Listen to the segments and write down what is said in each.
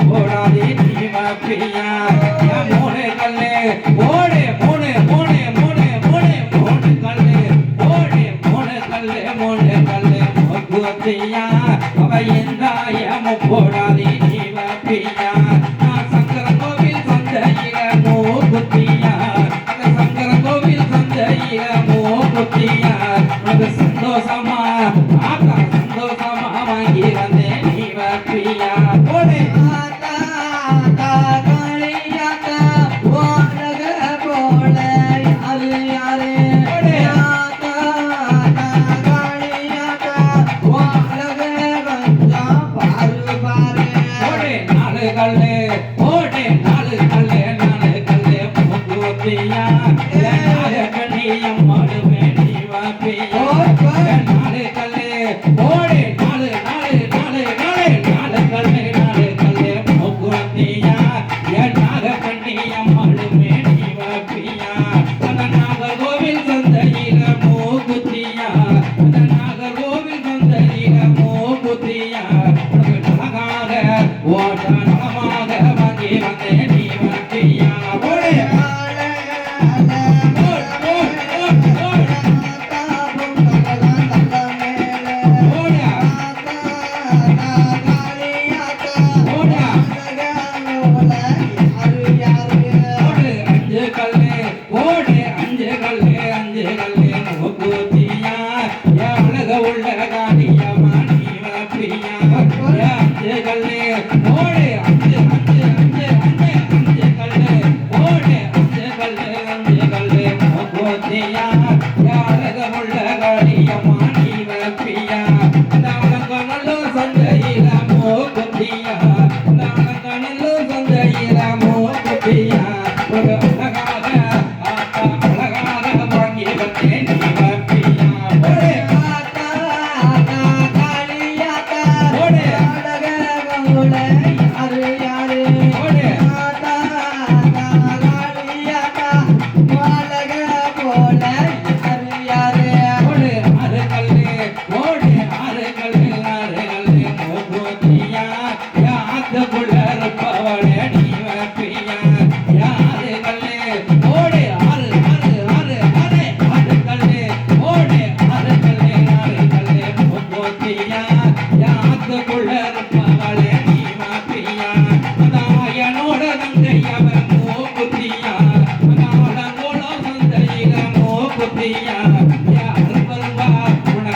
போடாதே நீ மாப்பியா மூணு கல்லு ஓடு மூணு மூணு மூணு மூணு மூணு கல்லு ஓடு மூணு கல்லு மூணு கல்லு மொக்குவத்தையா அவ எந்தாயமும் போடாதே நீ மாப்பியா Yeah. Thank.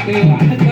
可以